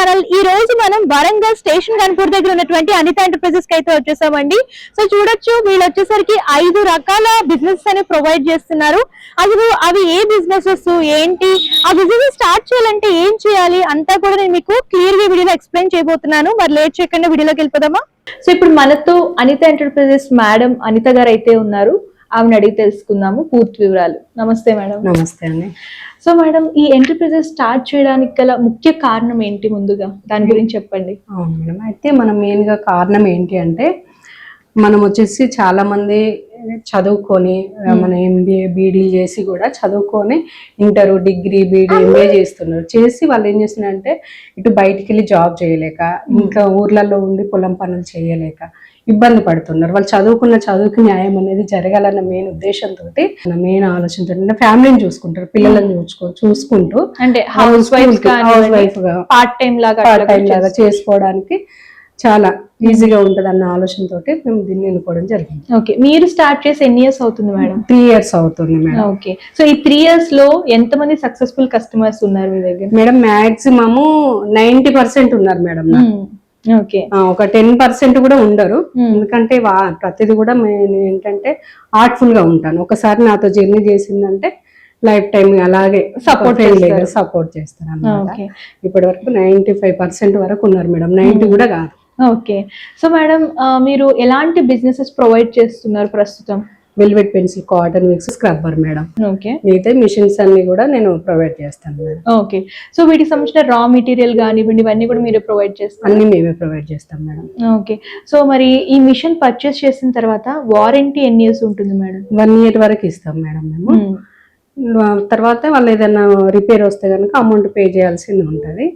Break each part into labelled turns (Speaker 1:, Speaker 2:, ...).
Speaker 1: Channel ఈ రోజు మనం వరంగల్ స్టేషన్ గన్పూర్ దగ్గర ఉన్నటువంటి అనిత ఎంటర్ప్రైజెస్కి అయితే వచ్చేసామండి. సో చూడొచ్చు వీళ్ళు వచ్చేసరికి ఐదు రకాల బిజినెస్ అని ప్రొవైడ్ చేస్తున్నారు. అసలు అవి ఏ బిజినెసెస్ ఏంటి ఆ బిజినెస్ స్టార్ట్ చేయాలంటే ఏం చేయాలి అంతా కూడా నేను మీకు క్లియర్గా వీడియోలో ఎక్స్ప్లెయిన్ చేయబోతున్నాను. మరి లేట్ చేయకుండా వీడియోలోకి వెళ్ళిపోదామా? సో ఇప్పుడు మనతో అనిత ఎంటర్ప్రైజెస్ మేడం అనిత గారు అయితే ఉన్నారు. ఆమెను అడిగి తెలుసుకుందాము పూర్తి వివరాలు. నమస్తే మేడం.
Speaker 2: నమస్తే అండి.
Speaker 1: సో మేడం ఈ ఎంటర్ప్రైజెస్ స్టార్ట్ చేయడానికి గల ముఖ్య కారణం ఏంటి ముందుగా? దాని గురించి చెప్పండి.
Speaker 2: అవును మేడం. అయితే మనం మెయిన్గా కారణం ఏంటి అంటే మనం వచ్చేసి చాలా మంది చదువుకొని మన ఎంబీఏ బీడీలు చేసి కూడా చదువుకొని ఇంటర్ డిగ్రీ బీడీ ఎంబీఏ చేస్తున్నారు. చేసి వాళ్ళు ఏం చేస్తున్నారంటే ఇటు బయటికి వెళ్ళి జాబ్ చేయలేక ఇంకా ఊర్లలో ఉండి పొలం పనులు చేయలేక ఇబ్బంది పడుతున్నారు. వాళ్ళు చదువుకున్న చదువుకి న్యాయం అనేది జరగాలన్న మెయిన్ ఉద్దేశంతో మెయిన్ ఆలోచనతో ఫ్యామిలీని చూసుకుంటారు పిల్లలను చూసుకో చూసుకుంటూ
Speaker 1: అంటే హౌస్ వైఫ్
Speaker 2: హౌస్ వైఫ్గా
Speaker 1: పార్ట్ టైం లాగా
Speaker 2: పార్ట్ టైం లాగా చేసుకోవడానికి చాలా ఈజీగా ఉంటది అన్న ఆలోచనతోటి మేము దీన్ని ఎన్నుకోవడం జరిగింది.
Speaker 1: ఓకే మీరు స్టార్ట్ చేసి ఎన్ని ఇయర్స్ అవుతుంది మేడం?
Speaker 2: త్రీ ఇయర్స్ అవుతుంది మేడం.
Speaker 1: ఓకే సో ఈ త్రీ ఇయర్స్లో ఎంత మంది సక్సెస్ఫుల్ కస్టమర్స్ ఉన్నారు మీ దగ్గర?
Speaker 2: మేడం మాక్సిమము నైన్టీ పర్సెంట్ ఉన్నారు మేడం ఒక టెన్ పర్సెంట్ కూడా ఉండరు. ఎందుకంటే ప్రతిది కూడా నేను ఏంటంటే ఆర్ట్ఫుల్గా ఉంటాను. ఒకసారి నాతో జర్నీ చేసిందంటే లైఫ్ టైం అలాగే. సపోర్ట్ చేస్తారు. అన్నమాట
Speaker 1: ఓకే.
Speaker 2: ఇప్పటి వరకు నైన్టీ ఫైవ్ పర్సెంట్ వరకు ఉన్నారు మేడం. నైన్టీ కూడా కాదు.
Speaker 1: ఓకే. సో మేడం మీరు ఎలాంటి బిజినెసెస్ ప్రొవైడ్ చేస్తున్నారు ప్రస్తుతం?
Speaker 2: Velvet pencil cotton mix scrubber madam.
Speaker 1: Okay.
Speaker 2: మిగతా మిషన్స్ అన్ని కూడా నేను ప్రొవైడ్ చేస్తాను మేడం.
Speaker 1: ఓకే. సో వీటికి సంబంధించిన రా మెటీరియల్ కానివ్వండి ఇవన్నీ కూడా మీరు ప్రొవైడ్ చేస్తారు?
Speaker 2: అన్ని మేమే ప్రొవైడ్ చేస్తాం మేడం.
Speaker 1: ఓకే. సో మరి ఈ మిషన్ పర్చేస్ చేసిన తర్వాత వారంటీ ఎన్ని ఇయర్స్ ఉంటుంది మేడం?
Speaker 2: వన్ ఇయర్ వరకు ఇస్తాం మేడం మేము. తర్వాత వాళ్ళు ఏదైనా రిపేర్ వస్తే కనుక అమౌంట్ పే చేయాల్సింది ఉంటుంది.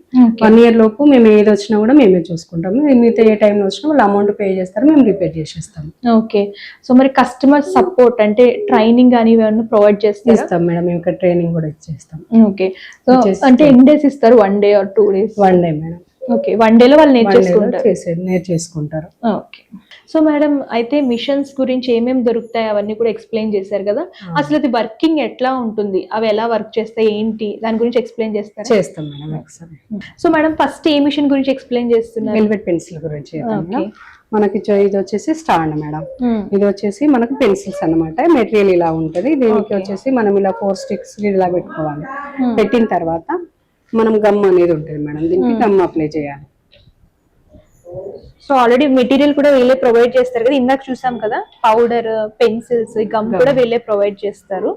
Speaker 2: వన్ ఇయర్ లోపు మేము ఏది వచ్చినా కూడా మేమే చూసుకుంటాము. మిగతా ఏ టైంలో వచ్చినా వాళ్ళు అమౌంట్ పే చేస్తారు మేము రిపేర్ చేసేస్తాం
Speaker 1: ఓకే సో మరి కస్టమర్ సపోర్ట్ అంటే ట్రైనింగ్ కానీ ఏమైనా ప్రొవైడ్ చేస్తారా?
Speaker 2: ఇస్తాం మేడం మేము ఇక్కడ ట్రైనింగ్ కూడా ఇచ్చేస్తాం.
Speaker 1: Okay so. అంటే ఎన్ని డేస్ ఇస్తారు? One day or two days
Speaker 2: one day madam.
Speaker 1: Okay one డేలో వాళ్ళు నేర్చేసుకుంటారు.
Speaker 2: చేసే నేర్చేసుకుంటారు.
Speaker 1: ఓకే. సో మేడం అయితే మిషన్స్ గురించి ఏమేమి దొరుకుతాయి అవన్నీ కూడా ఎక్స్ప్లెయిన్ చేశారు కదా. అసలు అది వర్కింగ్ ఎట్లా ఉంటుంది? అవి ఎలా వర్క్ చేస్తాయి? ఏంటి? దాని గురించి ఎక్స్ప్లెయిన్ చేస్తారా?
Speaker 2: చేస్తాం మేడం ఒకసారి.
Speaker 1: సో మేడం ఫస్ట్ ఏ మిషన్ గురించి ఎక్స్ప్లెయిన్ చేస్తున్నారు?
Speaker 2: వెల్వెట్ పెన్సిల్ గురించి. మనకి ఇది వచ్చేసి స్టాండ్ మేడం ఇది వచ్చేసి మనకు పెన్సిల్స్ అన్నమాట. మెటీరియల్ ఇలా ఉంటది. దీనికి వచ్చేసి మనం ఇలా ఫోర్ స్టిక్స్ ఇలా పెట్టుకోవాలి. పెట్టిన తర్వాత మనం గమ్ అనేది ఉంటుంది మేడం. దీనికి గమ్ అప్లై చేయాలి.
Speaker 1: సో ఆల్రెడీ మెటీరియల్ కూడా వీళ్ళే ప్రొవైడ్ చేస్తారు కదా. ఇందాక చూసాం కదా పౌడర్ పెన్సిల్స్ గమ్ కూడా వీళ్ళే ప్రొవైడ్ చేస్తారు.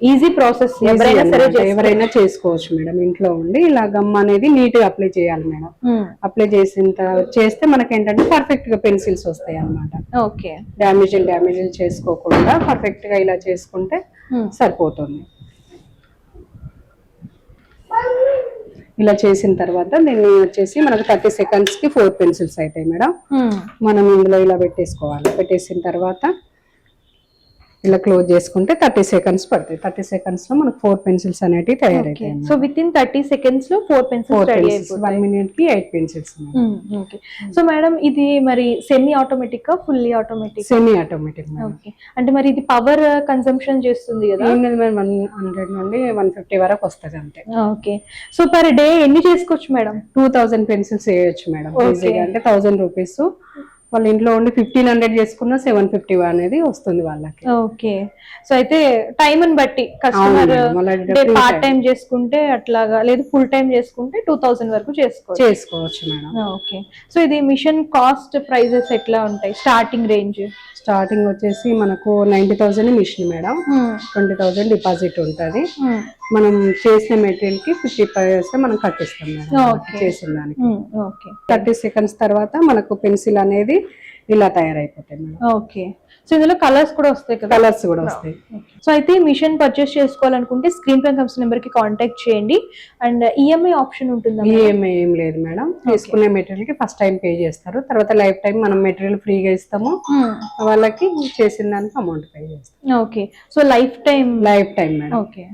Speaker 1: ఈజీ ప్రాసెస్ ఎవరైనా సరే.
Speaker 2: ఎవరైనా చేసుకోవచ్చు మేడం. ఇంట్లో ఉండి ఇలా గమ్ అనేది నీట్గా అప్లై చేయాలి మేడం. అప్లై చేసిన తర్వాత చేస్తే మనకి ఏంటంటే పర్ఫెక్ట్గా పెన్సిల్స్ వస్తాయి అన్నమాట
Speaker 1: ఓకే.
Speaker 2: డ్యామేజ్ డ్యామేజ్ చేసుకోకుండా పర్ఫెక్ట్గా ఇలా చేసుకుంటే సరిపోతుంది. ఇలా చేసిన తర్వాత దీన్ని వచ్చేసి మనకు థర్టీ సెకండ్స్కి ఫోర్ పెన్సిల్స్ అవుతాయి మేడం. మనం ఇందులో ఇలా పెట్టేసుకోవాలి. పెట్టేసిన తర్వాత ఇలా క్లోజ్ చేసుకుంటే థర్టీ సెకండ్స్ పడతాయి థర్టీ సెకండ్స్లో మనకు ఫోర్ పెన్సిల్స్ అనేటివి తయారైతాయి
Speaker 1: సో విత్ ఇన్ థర్టీ సెకండ్స్లో four pencils
Speaker 2: one మినిట్కి eight pencils
Speaker 1: okay so madam ఇది మరి semi automatic fully automatic
Speaker 2: semi automatic
Speaker 1: okay అంటే మరి ఇది పవర్ కన్సంప్షన్ చేస్తుంది కదా?
Speaker 2: మేడం వన్ హండ్రెడ్ నుండి వన్ ఫిఫ్టీ వరకు వస్తుంది అంతే.
Speaker 1: ఓకే సో పర్ డే ఎన్ని చేసుకోవచ్చు మేడం
Speaker 2: టూ థౌజండ్ పెన్సిల్స్ వేయొచ్చు మేడం అంటే థౌసండ్ రూపీస్ వాళ్ళ ఇంట్లో ఉండి ఫిఫ్టీన్ హండ్రెడ్ చేసుకున్న సెవెన్ ఫిఫ్టీ అనేది వస్తుంది వాళ్ళకి.
Speaker 1: ఓకే. సో అయితే టైం బట్టి కస్టమర్ పార్ట్. టైం చేసుకుంటే అట్లాగా లేదు ఫుల్ టైం చేసుకుంటే టూ థౌసండ్ వరకు చేసుకోవచ్చు.
Speaker 2: చేసుకోవచ్చు మేడం.
Speaker 1: ఓకే. సో ఇది మిషన్ కాస్ట్ ప్రైజెస్ ఎట్లా ఉంటాయి? స్టార్టింగ్ రేంజ్
Speaker 2: స్టార్టింగ్ వచ్చేసి మనకు ninety thousand machine madam. Twenty thousand deposit ఉంటుంది. మనం చేసిన మెటీరియల్కి ఫిఫ్టీ ఫైవ్ మనం కట్టిస్తాం మేడం. చేసిన దానికి.
Speaker 1: ఓకే.
Speaker 2: థర్టీ సెకండ్స్ తర్వాత మనకు పెన్సిల్ అనేది ఇలా తయారైపోతాయి మేడం.
Speaker 1: ఓకే. సో ఇందులో కలర్స్ కూడా వస్తాయి కదా?
Speaker 2: కలర్స్ కూడా వస్తాయి.
Speaker 1: సో అయితే మిషన్ పర్చేస్ చేసుకోవాలనుకుంటే స్క్రీన్ పై కమ్స్ నెంబర్కి కాంటాక్ట్ చేయండి. అండ్ ఈఎంఐ ఆప్షన్ ఉంటుందా
Speaker 2: ఈఎంఐ ఏం లేదు మేడం. తీసుకునే మెటీరియల్కి ఫస్ట్ టైం పే చేస్తారు. తర్వాత లైఫ్ టైం మనం మెటీరియల్ ఫ్రీగా ఇస్తాము. వాళ్ళకి చేసిన దానికి అమౌంట్ పే చేస్తాం
Speaker 1: okay. So life time
Speaker 2: life time madam.
Speaker 1: Okay.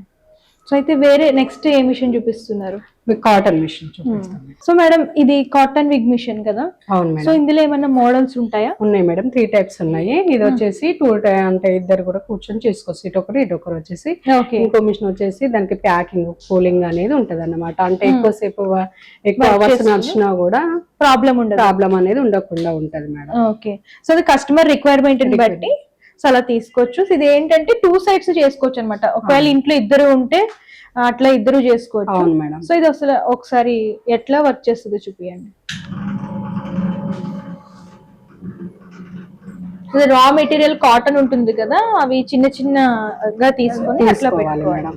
Speaker 1: So అయితే వేరే నెక్స్ట్ ఏ మిషన్ చూపిస్తున్నారు?
Speaker 2: కాటన్ మిషన్
Speaker 1: సో మేడం ఇది కాటన్ విగ్ మిషన్ కదా?
Speaker 2: అవును
Speaker 1: సో ఇందులో ఏమైనా మోడల్స్ ఉంటాయా?
Speaker 2: ఉన్నాయి మేడం త్రీ టైప్స్ ఉన్నాయి. ఇది వచ్చేసి టూ అంటే ఇద్దరు కూడా కూర్చొని చేసుకోవచ్చు. ఇటు ఒకరు ఇటు ఒకరు వచ్చేసి ఇంకో మిషన్ వచ్చేసి దానికి ప్యాకింగ్ కూలింగ్ అనేది ఉంటది అన్నమాట అంటే ఎక్కువసేపు వ- ఎక్కువ అవర్స్? నడిచినా కూడా
Speaker 1: ప్రాబ్లం ఉండదు.
Speaker 2: ప్రాబ్లం అనేది ఉండకుండా ఉంటది మేడం
Speaker 1: ఓకే సో అది కస్టమర్ రిక్వైర్మెంట్ బట్టి సో అలా తీసుకోవచ్చు. ఇది ఏంటంటే టూ సైడ్స్ చేసుకోవచ్చు అనమాట ఒకవేళ ఇంట్లో ఇద్దరు ఉంటే అట్లా ఇద్దరు చేసుకోవచ్చు.
Speaker 2: అవును మేడం.
Speaker 1: సో ఇది అసలు ఒకసారి ఎట్లా వర్క్ చేస్తుందో చూపియండి. రా మెటీరియల్ కాటన్ ఉంటుంది కదా అవి చిన్న చిన్నగా తీసుకొని అట్లా పెట్టుకోవాలి.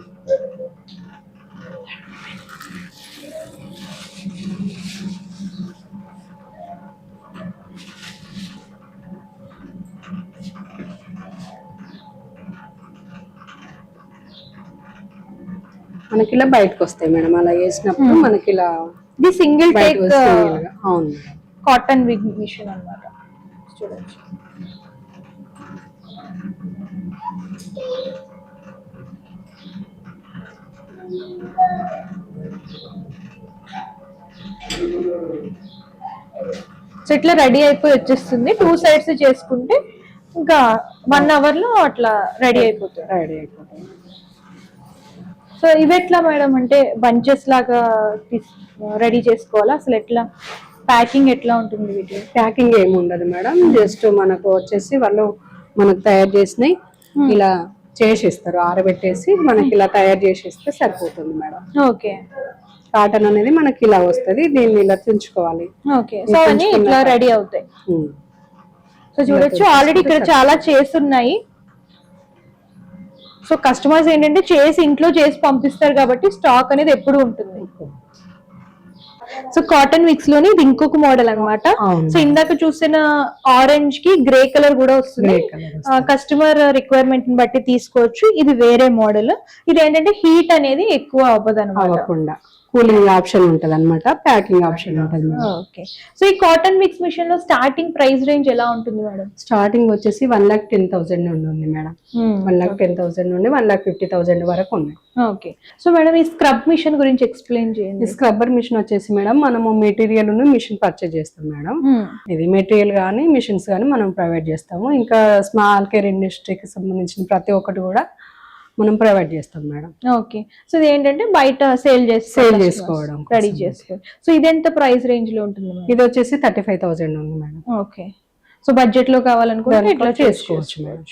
Speaker 2: మనకి ఇలా బయటకు వస్తాయి మేడం అలా వేసినప్పుడు మనకి ఇలా
Speaker 1: ఇది సింగిల్ టేక్
Speaker 2: ఇలాగా. అవును.
Speaker 1: కాటన్ విగ్ మిషన్ అన్నమాట. చూడొచ్చు సో ఇట్లా రెడీ అయిపోయి వచ్చేస్తుంది. టూ సైడ్స్ చేసుకుంటే ఇంకా వన్ అవర్లో అట్లా రెడీ అయిపోతుంది.
Speaker 2: రెడీ అయిపోతుంది.
Speaker 1: సో ఇవి ఎట్లా మేడం అంటే బంచెస్ లాగా రెడీ చేసుకోవాలా? అసలు ఎట్లా? ప్యాకింగ్ ఎట్లా ఉంటుంది వీటి
Speaker 2: ప్యాకింగ్ ఏమి ఉండదు మేడం. జస్ట్ మనకు వచ్చేసి వాళ్ళు మనకు తయారు చేసినవి ఇలా చేసిస్తారు. ఆరబెట్టేసి మనకి ఇలా తయారు చేసి ఇస్తే సరిపోతుంది మేడం.
Speaker 1: ఓకే.
Speaker 2: కాటన్ అనేది మనకి ఇలా వస్తది. దీన్ని ఇలా తుంచుకోవాలి.
Speaker 1: ఓకే. సో ఇట్లా రెడీ అవుతాయి. సో చూడొచ్చు. ఆల్రెడీ ఇక్కడ చాలా చేస్తున్నాయి. సో కస్టమర్స్ ఏంటంటే చేసి ఇంట్లో చేసి పంపిస్తారు కాబట్టి స్టాక్ అనేది ఎప్పుడు ఉంటుంది. సో కాటన్ మిక్స్లోని ఇది ఇంకొక మోడల్ అన్నమాట.
Speaker 2: అవును.
Speaker 1: సో ఇందాక చూసిన ఆరెంజ్కి గ్రే కలర్ కూడా వస్తుంది. కస్టమర్ రిక్వైర్మెంట్ని బట్టి తీసుకోవచ్చు. ఇది వేరే మోడల్. ఇది ఏంటంటే హీట్ అనేది ఎక్కువ అవ్వదు అనమాట
Speaker 2: కూలింగ్ ఆప్షన్ ఉంటది అనమాట ప్యాకింగ్ ఆప్షన్ ఉంటది
Speaker 1: ఓకే. సో ఈ కాటన్ మిక్స్ మిషన్లో స్టార్టింగ్ ప్రైస్ రేంజ్ ఎలా ఉంటుంది మేడం?
Speaker 2: స్టార్టింగ్ వచ్చేసి వన్ లాక్ టెన్ థౌసండ్ నుండి ఉంది madam. One lakh ten thousand నుండి వన్ లాక్ ఫిఫ్టీ థౌసండ్ వరకు ఉన్నాయి.
Speaker 1: ఓకే. సో మేడం ఈ స్క్రబ్ మిషన్ గురించి ఎక్స్ప్లెయిన్ చేయండి.
Speaker 2: స్క్రబ్బర్ మిషన్ వచ్చేసి మేడం మనము మెటీరియల్ మిషన్ పర్చేజ్ చేస్తాం మేడం. ఇది మెటీరియల్ కానీ మిషన్స్ కానీ మనం ప్రొవైడ్ చేస్తాము. ఇంకా స్మాల్ కేర్ ఇండస్ట్రీకి సంబంధించిన ప్రతి ఒక్కటి కూడా మనం ప్రొవైడ్ చేస్తాం మేడం.
Speaker 1: ఓకే. సో ఇది ఏంటంటే బయట సేల్ చేసి
Speaker 2: Sale చేసుకోవడం
Speaker 1: రెడీ
Speaker 2: కోసం.
Speaker 1: చేసుకో సో ఇది ఎంత ప్రైస్ రేంజ్లో ఉంటుంది
Speaker 2: ఇది వచ్చేసి థర్టీ ఫైవ్ థౌసండ్ ఉంది మేడం.
Speaker 1: ఓకే. సో బడ్జెట్లో కావాలనుకుంటే ఇట్లా
Speaker 2: చేసుకోవచ్చు మేడం.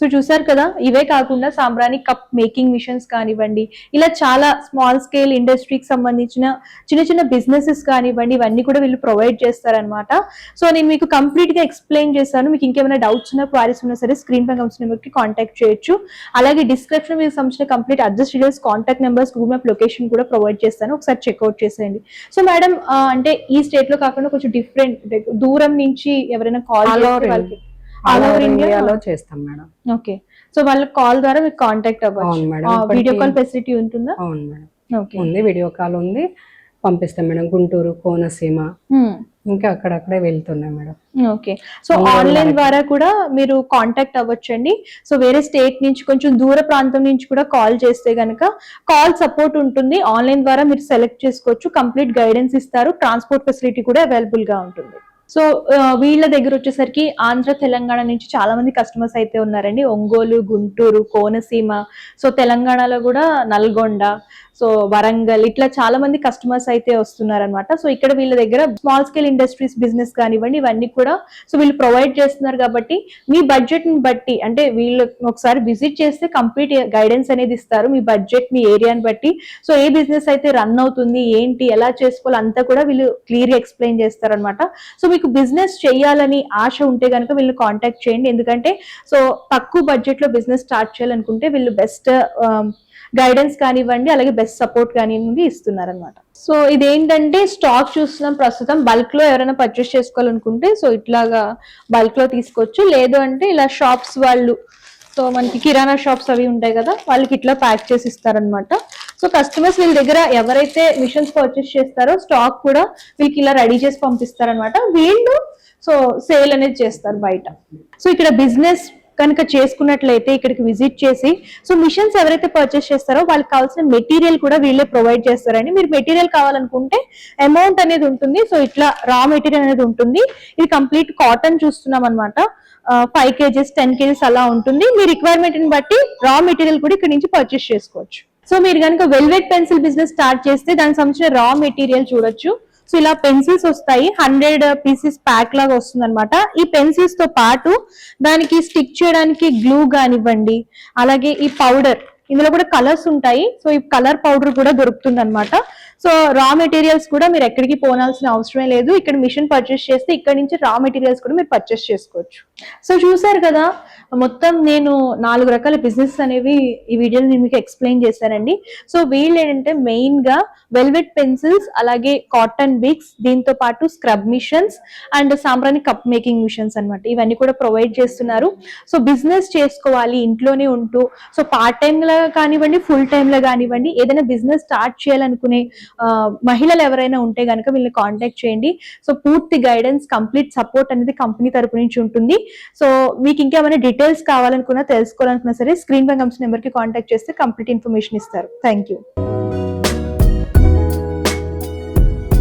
Speaker 1: సో చూసారు కదా ఇవే కాకుండా సాంబ్రాణి కప్ మేకింగ్ మిషన్స్ కానివ్వండి ఇలా చాలా స్మాల్ స్కేల్ ఇండస్ట్రీకి సంబంధించిన చిన్న చిన్న బిజినెసెస్ కానివ్వండి ఇవన్నీ కూడా వీళ్ళు ప్రొవైడ్ చేస్తారనమాట సో నేను మీకు కంప్లీట్గా ఎక్స్ప్లెయిన్ చేశాను. మీకు ఇంకేమైనా డౌట్స్ ఉన్నా క్వారీస్ ఉన్నా సరే స్క్రీన్ పై కమిషన్ నెంబర్కి కాంటాక్ట్ చేయొచ్చు. అలాగే డిస్క్రిప్షన్ మీకు సంబంధించిన complete address details contact numbers Google map location కూడా ప్రొవైడ్ చేస్తాను. ఒకసారి చెక్అవుట్ చేసేయండి. సో మేడం అంటే ఈ స్టేట్లో కాకుండా కొంచెం డిఫరెంట్ దూరం నుంచి ఎవరైనా కాల్ వాళ్ళకి
Speaker 2: ఆల్ ఓవర్? ఇండియాలో చేస్తాం మేడం.
Speaker 1: ఓకే సో వాళ్ళ కాల్ ద్వారా మీకు కాంటాక్ట్ అవ్వచ్చు.
Speaker 2: మేడం.
Speaker 1: వీడియో కాల్ ఫెసిలిటీ ఉంటుందా?
Speaker 2: అవును మేడం. ఉంది వీడియో కాల్ ఉంది. పంపిస్తాం మేడం. గుంటూరు కోనసీమ ఇంకా అక్కడక్కడే వెళ్తున్నాయి మేడం.
Speaker 1: Okay so online. ద్వారా కూడా మీరు కాంటాక్ట్ అవ్వచ్చండి. సో వేరే స్టేట్ నుంచి కొంచెం దూర ప్రాంతం నుంచి కూడా కాల్ చేస్తే గనక కాల్ సపోర్ట్ ఉంటుంది. ఆన్లైన్ ద్వారా మీరు సెలెక్ట్ చేసుకోవచ్చు. కంప్లీట్ గైడెన్స్ ఇస్తారు. ట్రాన్స్పోర్ట్ ఫెసిలిటీ కూడా అవైలబుల్గా ఉంటుంది. సో వీళ్ళ దగ్గర వచ్చేసరికి ఆంధ్ర తెలంగాణ నుంచి చాలా మంది కస్టమర్స్ అయితే ఉన్నారండి. ఒంగోలు గుంటూరు కోనసీమ సో తెలంగాణలో కూడా నల్గొండ సో వరంగల్ ఇట్లా చాలా మంది కస్టమర్స్ అయితే వస్తున్నారనమాట సో ఇక్కడ వీళ్ళ దగ్గర స్మాల్ స్కేల్ ఇండస్ట్రీస్ బిజినెస్ కానివ్వండి ఇవన్నీ కూడా సో వీళ్ళు ప్రొవైడ్ చేస్తున్నారు కాబట్టి మీ బడ్జెట్ని బట్టి అంటే వీళ్ళు ఒకసారి విజిట్ చేస్తే కంప్లీట్ గైడెన్స్ అనేది ఇస్తారు. మీ బడ్జెట్ మీ ఏరియాని బట్టి సో ఏ బిజినెస్ అయితే రన్ అవుతుంది ఏంటి ఎలా చేసుకోవాలి అంతా కూడా వీళ్ళు క్లియర్గా ఎక్స్ప్లెయిన్ చేస్తారనమాట సో మీకు బిజినెస్ చేయాలని ఆశ ఉంటే కనుక వీళ్ళు కాంటాక్ట్ చేయండి. ఎందుకంటే సో తక్కువ బడ్జెట్లో బిజినెస్ స్టార్ట్ చేయాలనుకుంటే వీళ్ళు బెస్ట్ గైడెన్స్ um, కానివ్వండి అలాగే బెస్ట్ సపోర్ట్ కానివ్వండి ఇస్తున్నారనమాట సో ఇదేంటంటే స్టాక్ చూస్తున్నాం ప్రస్తుతం. బల్క్లో ఎవరైనా పర్చేస్ చేసుకోవాలనుకుంటే సో ఇట్లాగా బల్క్లో తీసుకోవచ్చు. లేదు అంటే ఇలా షాప్స్ వాళ్ళు సో మనకి కిరాణా షాప్స్ అవి ఉంటాయి కదా వాళ్ళకి ఇట్లా ప్యాక్ చేసి ఇస్తారనమాట సో కస్టమర్స్ వీళ్ళ దగ్గర ఎవరైతే మిషన్స్ పర్చేస్ చేస్తారో స్టాక్ కూడా వీళ్ళకి ఇలా రెడీ చేసి పంపిస్తారనమాట వీళ్ళు సో సేల్ అనేది చేస్తారు బయట. సో ఇక్కడ బిజినెస్ కనుక చేసుకున్నట్లయితే ఇక్కడికి విజిట్ చేసి సో మిషన్స్ ఎవరైతే పర్చేస్ చేస్తారో వాళ్ళకి కావాల్సిన మెటీరియల్ కూడా వీళ్ళే ప్రొవైడ్ చేస్తారండి. మీరు మెటీరియల్ కావాలనుకుంటే అమౌంట్ అనేది ఉంటుంది. సో ఇట్లా రా మెటీరియల్ అనేది ఉంటుంది. ఇది కంప్లీట్ కాటన్ చూస్తున్నాం అనమాట ఫైవ్ కేజెస్ టెన్ కేజెస్ అలా ఉంటుంది. మీ రిక్వైర్మెంట్ని బట్టి రా మెటీరియల్ కూడా ఇక్కడ నుంచి పర్చేస్ చేసుకోవచ్చు. సో మీరు కనుక వెల్వెట్ పెన్సిల్ బిజినెస్ స్టార్ట్ చేస్తే దానికి సంబంధించిన రా మెటీరియల్ చూడొచ్చు. సో ఇలా పెన్సిల్స్ వస్తాయి. హండ్రెడ్ పీసెస్ ప్యాక్ లాగా వస్తుంది అనమాట ఈ పెన్సిల్స్తో పాటు దానికి స్టిక్ చేయడానికి గ్లూ కానివ్వండి అలాగే ఈ పౌడర్ ఇందులో కూడా కలర్స్ ఉంటాయి. సో ఈ కలర్ పౌడర్ కూడా దొరుకుతుంది అనమాట సో రా మెటీరియల్స్ కూడా మీరు ఎక్కడికి పోనాల్సిన అవసరమే లేదు. ఇక్కడ మిషన్ పర్చేస్ చేస్తే ఇక్కడ నుంచి రా మెటీరియల్స్ కూడా మీరు పర్చేస్ చేసుకోవచ్చు. సో చూసారు కదా మొత్తం నేను నాలుగు రకాల బిజినెస్ అనేవి ఈ వీడియోలో నేను మీకు ఎక్స్ప్లెయిన్ చేశానండి. సో వీళ్ళు ఏంటంటే మెయిన్గా వెల్వెట్ పెన్సిల్స్ అలాగే కాటన్ బిక్స్ దీంతో పాటు scrub machines and sambrani cup making machines అన్నమాట. ఇవన్నీ కూడా ప్రొవైడ్ చేస్తున్నారు. సో బిజినెస్ చేసుకోవాలి ఇంట్లోనే ఉంటూ సో పార్ట్ టైం లా కానివ్వండి ఫుల్ టైమ్ లా కానివ్వండి ఏదైనా బిజినెస్ స్టార్ట్ చేయాలనుకునే మహిళలు ఎవరైనా ఉంటే కనుక వీళ్ళని కాంటాక్ట్ చేయండి. సో పూర్తి గైడెన్స్ కంప్లీట్ సపోర్ట్ అనేది కంపెనీ తరపు నుంచి ఉంటుంది. సో మీకు ఇంకేమైనా డీటెయిల్స్ కావాలనుకున్నా తెలుసుకోవాలనుకున్నా సరే స్క్రీన్ పై కంపెనీ నెంబర్కి కాంటాక్ట్ చేస్తే కంప్లీట్ ఇన్ఫర్మేషన్ ఇస్తారు. Thank you